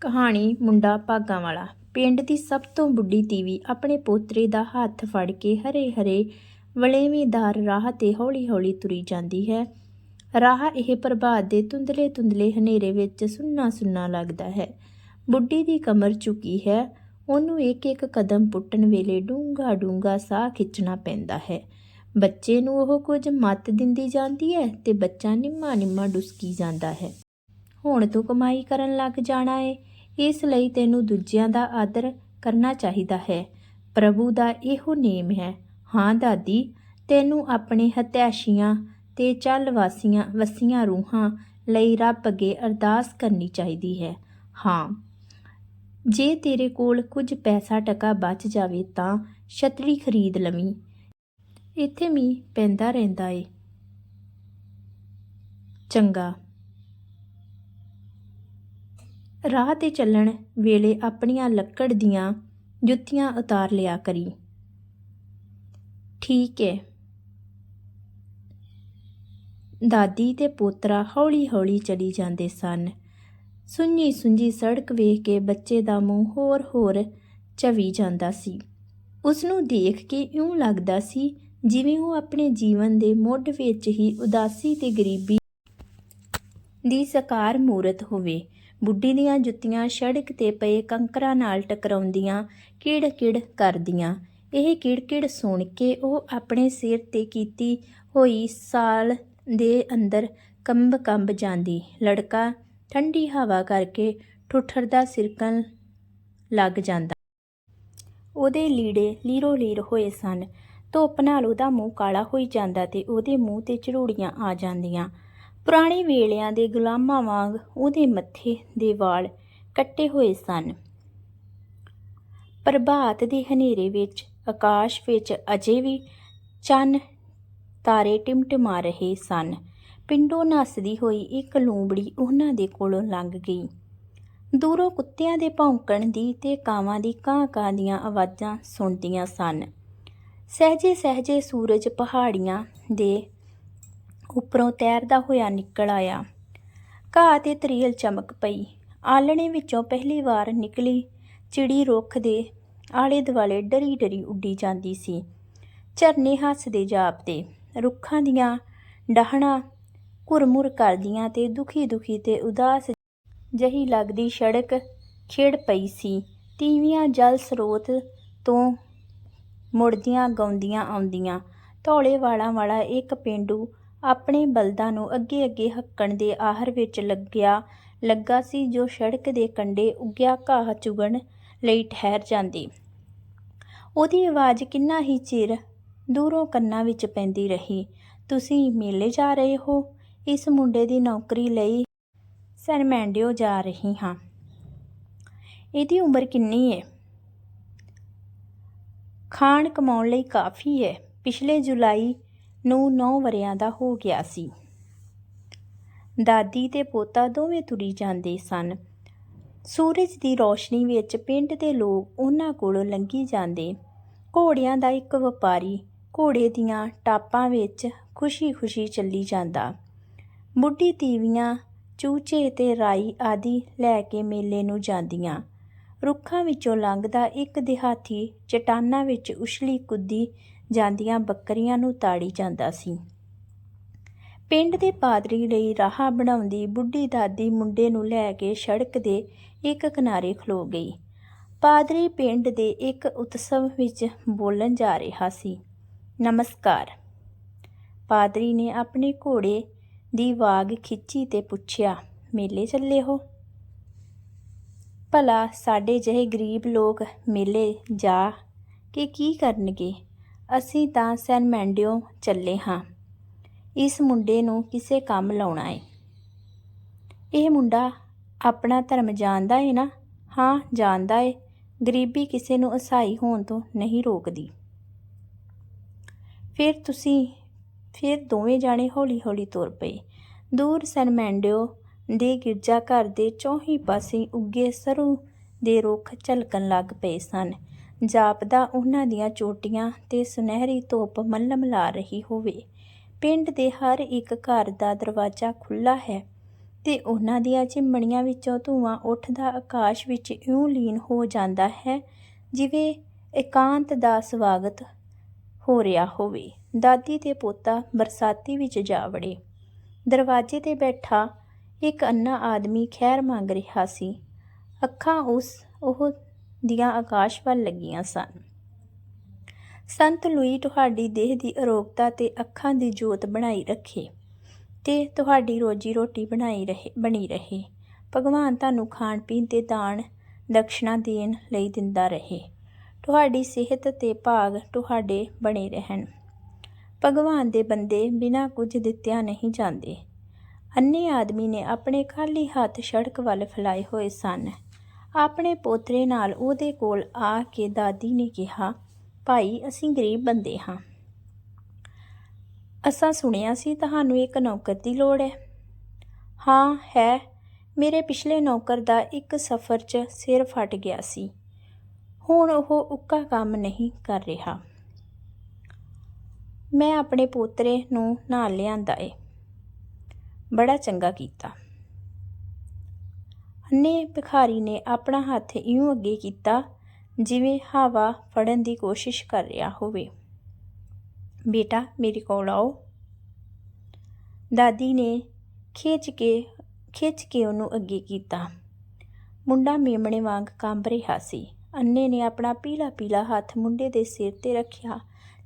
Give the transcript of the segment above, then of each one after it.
ਕਹਾਣੀ ਮੁੰਡਾ ਭਾਗਾਂ ਵਾਲਾ। ਪਿੰਡ ਦੀ ਸਭ ਤੋਂ ਬੁੱਢੀ ਤੀਵੀ ਆਪਣੇ ਪੋਤਰੇ ਦਾ ਹੱਥ ਫੜ ਕੇ ਹਰੇ ਹਰੇ ਵਲੇਵੀਂਦਾਰ ਰਾਹ ਤੇ ਹੌਲੀ ਹੌਲੀ ਤੁਰੀ ਜਾਂਦੀ ਹੈ। ਰਾਹ ਇਹ ਪ੍ਰਭਾਤ ਦੇ ਧੁੰਦਲੇ ਧੁੰਦਲੇ ਹਨੇਰੇ ਵਿੱਚ ਸੁੰਨਾ ਸੁੰਨਾ ਲੱਗਦਾ ਹੈ। ਬੁੱਢੀ ਦੀ ਕਮਰ ਝੁਕੀ ਹੈ। ਉਹਨੂੰ ਇੱਕ ਇੱਕ ਕਦਮ ਪੁੱਟਣ ਵੇਲੇ ਡੂੰਗਾ ਡੂੰਗਾ ਸਾਹ ਖਿੱਚਣਾ ਪੈਂਦਾ ਹੈ। ਬੱਚੇ ਨੂੰ ਉਹ ਕੁਝ ਮੱਤ ਦਿੰਦੀ ਜਾਂਦੀ ਹੈ ਤੇ ਬੱਚਾ ਨਿੰਮਾ ਨਿੰਮਾ ਡੁਸਕੀ ਜਾਂਦਾ ਹੈ। ਹੁਣ ਤੂੰ ਕਮਾਈ ਕਰਨ ਲੱਗ ਜਾਣਾ ਏ। ਇਸ ਲਈ ਤੈਨੂੰ ਦੂਜਿਆਂ ਦਾ ਆਦਰ ਕਰਨਾ ਚਾਹੀਦਾ ਹੈ। ਪ੍ਰਭੂ ਦਾ ਇਹੋ ਨੇਮ ਹੈ। ਹਾਂ ਦਾਦੀ, ਤੈਨੂੰ ਆਪਣੇ ਹਤਿਆਸ਼ੀਆਂ ਤੇ ਚੱਲ ਵਾਸੀਆਂ ਵਸੀਆਂ ਰੂਹਾਂ ਲਈ ਰੱਬ ਅੱਗੇ ਅਰਦਾਸ ਕਰਨੀ ਚਾਹੀਦੀ ਹੈ। ਹਾਂ, ਜੇ ਤੇਰੇ ਕੋਲ ਕੁਝ ਪੈਸਾ ਟਕਾ ਬਚ ਜਾਵੇ ਤਾਂ ਛਤਰੀ ਖਰੀਦ ਲਵੀਂ। ਇੱਥੇ ਮੀਂਹ ਪੈਂਦਾ ਰਹਿੰਦਾ ਏ। ਚੰਗਾ। ਰਾਹ ਤੇ ਚੱਲਣ ਵੇਲੇ ਆਪਣੀਆਂ ਲੱਕੜ ਦੀਆਂ ਜੁੱਤੀਆਂ ਉਤਾਰ ਲਿਆ ਕਰੀ। ਠੀਕ ਹੈ ਦਾਦੀ ਤੇ ਪੋਤਰਾ ਹੌਲੀ-ਹੌਲੀ ਚਲੀ ਜਾਂਦੇ ਸਨ। ਸੁੰਨੀ ਸੁੰਜੀ ਸੜਕ ਵੇਖ ਕੇ ਬੱਚੇ ਦਾ ਮੂੰਹ ਹੋਰ-ਹੋਰ ਚਵੀ ਜਾਂਦਾ ਸੀ। ਉਸ ਨੂੰ ਦੇਖ ਕੇ ਇਉਂ ਲੱਗਦਾ ਸੀ ਜਿਵੇਂ ਉਹ ਆਪਣੇ ਜੀਵਨ ਦੇ ਮੁੱਢ ਵਿੱਚ ਹੀ ਉਦਾਸੀ ਤੇ ਗਰੀਬੀ ਦੀ ਸਕਾਰ ਮੂਰਤ ਹੋਵੇ। ਬੁੱਢੀ ਦੀਆਂ ਜੁੱਤੀਆਂ ਸੜਕ ਤੇ ਪਏ ਕੰਕਰਾਂ ਨਾਲ ਟਕਰਾਉਂਦੀਆਂ, ਕਿੜ-ਕਿੜ ਕਰਦੀਆਂ। ਇਹ ਕਿੜ-ਕਿੜ ਸੁਣ ਕੇ ਉਹ ਆਪਣੇ ਸਿਰ ਤੇ ਕੀਤੀ ਹੋਈ ਸਾਲ ਦੇ ਅੰਦਰ ਕੰਬ-ਕੰਬ ਜਾਂਦੀ। ਲੜਕਾ ਠੰਡੀ ਹਵਾ ਕਰਕੇ ਠੁੱਠਰਦਾ ਸਿਰਕਣ ਲੱਗ ਜਾਂਦਾ। ਉਹਦੇ ਲੀੜੇ ਲੀਰੋ ਲੀਰ ਹੋਏ ਸਨ। ਧੁੱਪ ਨਾਲ ਉਹਦਾ ਮੂੰਹ ਕਾਲਾ ਹੋਈ ਜਾਂਦਾ ਤੇ ਉਹਦੇ ਮੂੰਹ ਤੇ ਝੜੂੜੀਆਂ ਆ ਜਾਂਦੀਆਂ। ਪੁਰਾਣੇ ਵੇਲਿਆਂ ਦੇ ਗੁਲਾਮਾਂ ਵਾਂਗ ਉਹਦੇ ਮੱਥੇ ਦੇ ਵਾਲ ਕੱਟੇ ਹੋਏ ਸਨ। ਪ੍ਰਭਾਤ ਦੇ ਹਨੇਰੇ ਵਿੱਚ, ਆਕਾਸ਼ ਵਿੱਚ ਅਜੇ ਵੀ ਚੰਨ ਤਾਰੇ ਟਿਮਟਿਮਾ ਰਹੇ ਸਨ। ਪਿੰਡੋਂ ਨੱਸਦੀ ਹੋਈ ਇੱਕ ਲੂੰਬੜੀ ਉਹਨਾਂ ਦੇ ਕੋਲੋਂ ਲੰਘ ਗਈ। ਦੂਰੋਂ ਕੁੱਤਿਆਂ ਦੇ ਭੌਂਕਣ ਦੀ ਤੇ ਕਾਵਾਂ ਦੀ ਕਾਂ-ਕਾਂ ਦੀਆਂ ਆਵਾਜ਼ਾਂ ਸੁਣਦੀਆਂ ਸਨ। ਸਹਜੇ ਸਹਜੇ ਸੂਰਜ ਪਹਾੜੀਆਂ ਦੇ ਉੱਪਰੋਂ ਤੈਰਦਾ ਹੋਇਆ ਨਿਕਲ ਆਇਆ। ਘਾਹ ਤੇ ਤਰੀਲ ਚਮਕ ਪਈ। ਆਲਣੇ ਵਿੱਚੋਂ ਪਹਿਲੀ ਵਾਰ ਨਿਕਲੀ ਚਿੜੀ ਰੁੱਖ ਦੇ ਆਲੇ ਦੁਆਲੇ ਡਰੀ ਡਰੀ ਉੱਡੀ ਜਾਂਦੀ ਸੀ। ਝਰਨੇ ਹੱਸਦੇ ਜਾਪਦੇ, ਰੁੱਖਾਂ ਦੀਆਂ ਡਾਹਣਾ ਘੁਰਮੁਰ ਕਰਦੀਆਂ ਤੇ ਦੁਖੀ ਦੁਖੀ ਤੇ ਉਦਾਸ ਜਹੀ ਲੱਗਦੀ ਸੜਕ ਖਿੜ ਪਈ ਸੀ। ਤੀਵੀਆਂ ਜਲ ਸਰੋਤ ਤੋਂ ਮੁੜਦੀਆਂ ਗਾਉਂਦੀਆਂ ਆਉਂਦੀਆਂ। ਧੌਲੇ ਵਾਲਾਂ ਵਾਲਾ ਇੱਕ ਪਿੰਡੂ ਆਪਣੇ ਬਲਦਾਂ ਨੂੰ ਅੱਗੇ ਅੱਗੇ ਹੱਕਣ ਦੇ ਆਹਰ ਵਿੱਚ ਲੱਗਿਆ, ਲੱਗਾ ਸੀ ਜੋ ਸੜਕ ਦੇ ਕੰਢੇ ਉੱਗਿਆ ਘਾਹ ਚੁਗਣ ਲਈ ਠਹਿਰ ਜਾਂਦੀ। ਉਹਦੀ ਆਵਾਜ਼ ਕਿੰਨਾ ਹੀ ਚਿਰ ਦੂਰੋਂ ਕੰਨਾਂ ਵਿੱਚ ਪੈਂਦੀ ਰਹੀ। ਤੁਸੀਂ ਮੇਲੇ ਜਾ ਰਹੇ ਹੋ? ਇਸ ਮੁੰਡੇ ਦੀ ਨੌਕਰੀ ਲਈ ਸੈਰਮੈਂਡਿਓ ਜਾ ਰਹੀ ਹਾਂ। ਇਹਦੀ ਉਮਰ ਕਿੰਨੀ ਹੈ ਖਾਣ ਕਮਾਉਣ ਲਈ ਕਾਫੀ ਹੈ ਪਿਛਲੇ ਜੁਲਾਈ ਨੂੰ 9 ਵਰਿਆਂ ਦਾ ਹੋ ਗਿਆ ਸੀ। ਦਾਦੀ ਤੇ ਪੋਤਾ ਦੋਵੇਂ ਤੁਰੀ ਜਾਂਦੇ ਸਨ। ਸੂਰਜ ਦੀ ਰੋਸ਼ਨੀ ਵਿੱਚ ਪਿੰਡ ਦੇ ਲੋਕ ਉਹਨਾਂ ਕੋਲੋਂ ਲੰਘੀ ਜਾਂਦੇ। ਘੋੜਿਆਂ ਦਾ ਇੱਕ ਵਪਾਰੀ ਘੋੜੇ ਦੀਆਂ ਟਾਪਾਂ ਵਿੱਚ ਖੁਸ਼ੀ-ਖੁਸ਼ੀ ਚੱਲੀ ਜਾਂਦਾ। ਬੁੱਢੀ ਤੀਵੀਆਂ, ਚੂਚੇ ਤੇ ਰਾਈ ਆਦਿ ਲੈ ਕੇ ਮੇਲੇ ਨੂੰ ਜਾਂਦੀਆਂ। ਰੁੱਖਾਂ ਵਿੱਚੋਂ ਲੰਘਦਾ ਇੱਕ ਦਿਹਾਤੀ ਚਟਾਨਾਂ ਵਿੱਚ ਉਛਲੀ ਕੁੱਦੀ ਜਾਂਦੀਆਂ ਬੱਕਰੀਆਂ ਨੂੰ ਤਾੜੀ ਜਾਂਦਾ ਸੀ। ਪਿੰਡ ਦੇ ਪਾਦਰੀ ਲਈ ਰਾਹ ਬਣਾਉਂਦੀ ਬੁੱਢੀ ਦਾਦੀ ਮੁੰਡੇ ਨੂੰ ਲੈ ਕੇ ਸੜਕ ਦੇ ਇੱਕ ਕਿਨਾਰੇ ਖਲੋ ਗਈ। ਪਾਦਰੀ ਪਿੰਡ ਦੇ ਇੱਕ ਉਤਸਵ ਵਿੱਚ ਬੋਲਣ ਜਾ ਰਿਹਾ ਸੀ, ਨਮਸਕਾਰ। ਪਾਦਰੀ ਨੇ ਆਪਣੇ ਘੋੜੇ ਦੀ ਵਾਗ ਖਿੱਚੀ ਤੇ ਪੁੱਛਿਆ, ਮੇਲੇ ਚੱਲੇ ਹੋ? ਭਲਾ ਸਾਡੇ ਜਿਹੇ ਗਰੀਬ ਲੋਕ ਮੇਲੇ ਜਾ ਕੇ ਕੀ ਕਰਨਗੇ? ਅਸੀਂ ਤਾਂ ਸੈਨਮੈਂਡਿਓ ਚੱਲੇ ਹਾਂ। ਇਸ ਮੁੰਡੇ ਨੂੰ ਕਿਸੇ ਕੰਮ ਲਾਉਣਾ ਏ। ਇਹ ਮੁੰਡਾ ਆਪਣਾ ਧਰਮ ਜਾਣਦਾ ਏ ਨਾ? ਹਾਂ, ਜਾਣਦਾ ਏ। ਗਰੀਬੀ ਕਿਸੇ ਨੂੰ ਅਸਾਈ ਹੋਣ ਤੋਂ ਨਹੀਂ ਰੋਕਦੀ। ਫਿਰ ਤੁਸੀਂ, ਫਿਰ ਦੋਵੇਂ ਜਾਣੇ ਹੌਲੀ-ਹੌਲੀ ਤੁਰ ਪਏ। ਦੂਰ ਸੈਨਮੈਂਡਿਓ ਦੇ ਗਿਰਜਾ ਘਰ ਦੇ ਚੌਹੀ ਪਾਸੇ ਉੱਗੇ ਸਰੂ ਦੇ ਰੁੱਖ ਝਲਕਣ ਲੱਗ ਪਏ ਸਨ। ਜਾਪਦਾ ਉਹਨਾਂ ਦੀਆਂ ਚੋਟੀਆਂ ਤੇ ਸੁਨਹਿਰੀ ਧੁੱਪ ਮੱਲਮ ਲਾ ਰਹੀ ਹੋਵੇ। ਪਿੰਡ ਦੇ ਹਰ ਇੱਕ ਘਰ ਦਾ ਦਰਵਾਜ਼ਾ ਖੁੱਲਾ ਹੈ ਤੇ ਉਹਨਾਂ ਦੀਆਂ ਚਿਮਣੀਆਂ ਵਿੱਚੋਂ ਧੂਆਂ ਉੱਠਦਾ ਆਕਾਸ਼ ਵਿੱਚ ਇਉਂ ਲੀਨ ਹੋ ਜਾਂਦਾ ਹੈ ਜਿਵੇਂ ਇਕਾਂਤ ਦਾ ਸਵਾਗਤ ਹੋ ਰਿਹਾ ਹੋਵੇ। ਦਾਦੀ ਤੇ ਪੋਤਾ ਬਰਸਾਤੀ ਵਿੱਚ ਜਾ ਵੜੇ। ਦਰਵਾਜ਼ੇ ਤੇ ਬੈਠਾ ਇੱਕ ਅੰਨਾ ਆਦਮੀ ਖੈਰ ਮੰਗ ਰਿਹਾ ਸੀ। ਅੱਖਾਂ ਉਸ ਉਹ ਦੀਆਂ ਆਕਾਸ਼ ਵੱਲ ਲੱਗੀਆਂ ਸਨ। ਸੰਤ ਲੂਈ ਤੁਹਾਡੀ ਦੇਹ ਦੀ ਅਰੋਗਤਾ ਤੇ ਅੱਖਾਂ ਦੀ ਜੋਤ ਬਣਾਈ ਰੱਖੇ ਤੇ ਤੁਹਾਡੀ ਰੋਜੀ ਰੋਟੀ ਬਣਾਈ ਰਹੇ, ਬਣੀ ਰਹੇ। ਭਗਵਾਨ ਤੁਹਾਨੂੰ ਖਾਣ ਪੀਣ ਤੇ ਦਾਨ, ਦਕਸ਼ਨਾ ਦੇਣ ਲਈ ਦਿੰਦਾ ਰਹੇ। ਤੁਹਾਡੀ ਸਿਹਤ ਤੇ ਭਾਗ ਤੁਹਾਡੇ ਬਣੇ ਰਹਿਣ। ਭਗਵਾਨ ਦੇ ਬੰਦੇ ਬਿਨਾਂ ਕੁਝ ਦਿੱਤਿਆਂ ਨਹੀਂ ਜਾਂਦੇ। ਅੰਨੇ ਆਦਮੀ ਨੇ ਆਪਣੇ ਖਾਲੀ ਹੱਥ ਸੜਕ ਵੱਲ ਫੈਲਾਏ ਹੋਏ ਸਨ। ਆਪਣੇ ਪੋਤਰੇ ਨਾਲ ਉਹਦੇ ਕੋਲ ਆ ਕੇ ਦਾਦੀ ਨੇ ਕਿਹਾ, ਭਾਈ, ਅਸੀਂ ਗਰੀਬ ਬੰਦੇ ਹਾਂ। ਅਸਾਂ ਸੁਣਿਆ ਸੀ ਤੁਹਾਨੂੰ ਇੱਕ ਨੌਕਰ ਦੀ ਲੋੜ ਹੈ। ਹਾਂ, ਹੈ। ਮੇਰੇ ਪਿਛਲੇ ਨੌਕਰ ਦਾ ਇੱਕ ਸਫ਼ਰ 'ਚ ਸਿਰ ਫਟ ਗਿਆ ਸੀ। ਹੁਣ ਉਹ ਉੱਕਾ ਕੰਮ ਨਹੀਂ ਕਰ ਰਿਹਾ। ਮੈਂ ਆਪਣੇ ਪੋਤਰੇ ਨੂੰ ਨਾਲ ਲਿਆਂਦਾ ਏ। ਬੜਾ ਚੰਗਾ ਕੀਤਾ। ਅੰਨ੍ਹੇ ਭਿਖਾਰੀ ਨੇ ਆਪਣਾ ਹੱਥ ਇਉਂ ਅੱਗੇ ਕੀਤਾ, ਜਿਵੇਂ ਹਵਾ ਫੜਨ ਦੀ ਕੋਸ਼ਿਸ਼ ਕਰ ਰਿਹਾ ਹੋਵੇ। ਬੇਟਾ, ਮੇਰੇ ਕੋਲ ਆਓ। ਦਾਦੀ ਨੇ ਖਿੱਚ ਕੇ ਖਿੱਚ ਕੇ ਉਹਨੂੰ ਅੱਗੇ ਕੀਤਾ। ਮੁੰਡਾ ਮੇਮਣੇ ਵਾਂਗ ਕੰਬ ਰਿਹਾ ਸੀ। ਅੰਨੇ ਨੇ ਆਪਣਾ ਪੀਲਾ ਪੀਲਾ ਹੱਥ ਮੁੰਡੇ ਦੇ ਸਿਰ ਤੇ ਰੱਖਿਆ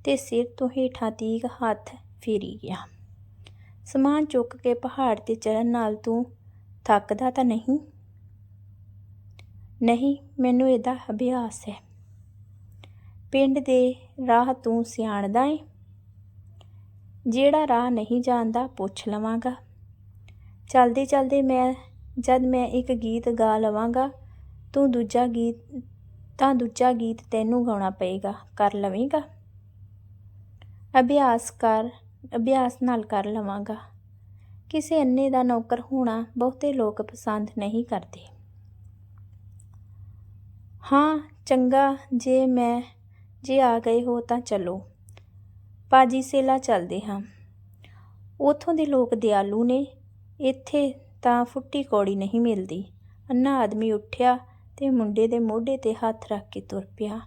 ਤੇ ਸਿਰ ਤੋਂ ਹੇਠਾਂ ਤੀਕ ਹੱਥ ਫੇਰੀ ਗਿਆ। ਸਮਾਨ ਚੁੱਕ ਕੇ ਪਹਾੜ ਤੇ ਚੜਨ ਨਾਲ ਤੂੰ ਥੱਕਦਾ ਤਾਂ ਨਹੀਂ? ਨਹੀਂ, ਮੈਨੂੰ ਇਹਦਾ ਅਭਿਆਸ ਹੈ। ਪਿੰਡ ਦੇ ਰਾਹ ਤੂੰ ਸਿਆਣਦਾ ਏ? ਜਿਹੜਾ ਰਾਹ ਨਹੀਂ ਜਾਣਦਾ, ਪੁੱਛ ਲਵਾਂਗਾ। ਚਲਦੇ ਚਲਦੇ ਮੈਂ, ਜਦ ਮੈਂ ਇੱਕ ਗੀਤ ਗਾ ਲਵਾਂਗਾ, ਤੂੰ ਦੂਜਾ ਗੀਤ, ਤਾਂ ਦੂਜਾ ਗੀਤ ਤੈਨੂੰ ਗਾਉਣਾ ਪਏਗਾ, ਕਰ ਲਵੇਂਗਾ। ਅਭਿਆਸ ਕਰ, ਅਭਿਆਸ ਨਾਲ ਕਰ ਲਵਾਂਗਾ। ਕਿਸੇ ਅੰਨੇ ਦਾ ਨੌਕਰ ਹੋਣਾ ਬਹੁਤੇ ਲੋਕ ਪਸੰਦ ਨਹੀਂ ਕਰਦੇ। ਹਾਂ, ਚੰਗਾ, ਜੇ ਮੈਂ, ਜੇ ਆ ਗਏ ਹੋ ਤਾਂ ਚਲੋ। ਪਾਜੀ ਸੇਲਾ ਚੱਲਦੇ ਹਾਂ। ਉਥੋਂ ਦੇ ਲੋਕ ਦਿਆਲੂ ਨੇ। ਇੱਥੇ ਤਾਂ ਫੁੱਟੀ ਕੌੜੀ ਨਹੀਂ ਮਿਲਦੀ। ਅੰਨਾ ਆਦਮੀ ਉੱਠਿਆ ਤੇ ਮੁੰਡੇ ਦੇ ਮੋਢੇ ਤੇ ਹੱਥ ਰੱਖ ਕੇ ਤੁਰ ਪਿਆ।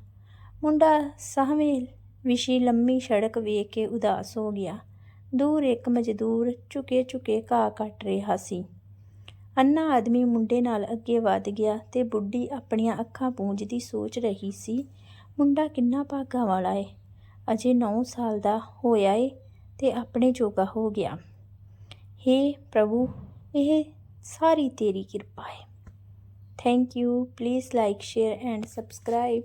ਮੁੰਡਾ ਸਾਹਵੇਂ ਵਿਸ਼ੀ ਲੰਮੀ ਸੜਕ ਵੇਖ ਕੇ ਉਦਾਸ ਹੋ ਗਿਆ। ਦੂਰ ਇੱਕ ਮਜ਼ਦੂਰ ਝੁਕੇ ਝੁਕੇ ਘਾਹ ਕੱਟ ਰਿਹਾ ਸੀ। ਅੰਨਾ ਆਦਮੀ ਮੁੰਡੇ ਨਾਲ ਅੱਗੇ ਵਧ ਗਿਆ ਤੇ ਬੁੱਢੀ ਆਪਣੀਆਂ ਅੱਖਾਂ ਪੂੰਝਦੀ ਸੋਚ ਰਹੀ ਸੀ, ਮੁੰਡਾ ਕਿੰਨਾ ਭਾਗਾ ਵਾਲਾ ਏ। ਅਜੇ 9 ਸਾਲ ਦਾ ਹੋਇਆ ਏ ਤੇ ਆਪਣੇ ਜੋਗਾ ਹੋ ਗਿਆ। हे ਪ੍ਰਭੂ, ਇਹ ਸਾਰੀ ਤੇਰੀ ਕਿਰਪਾ ਹੈ thank you please like share and subscribe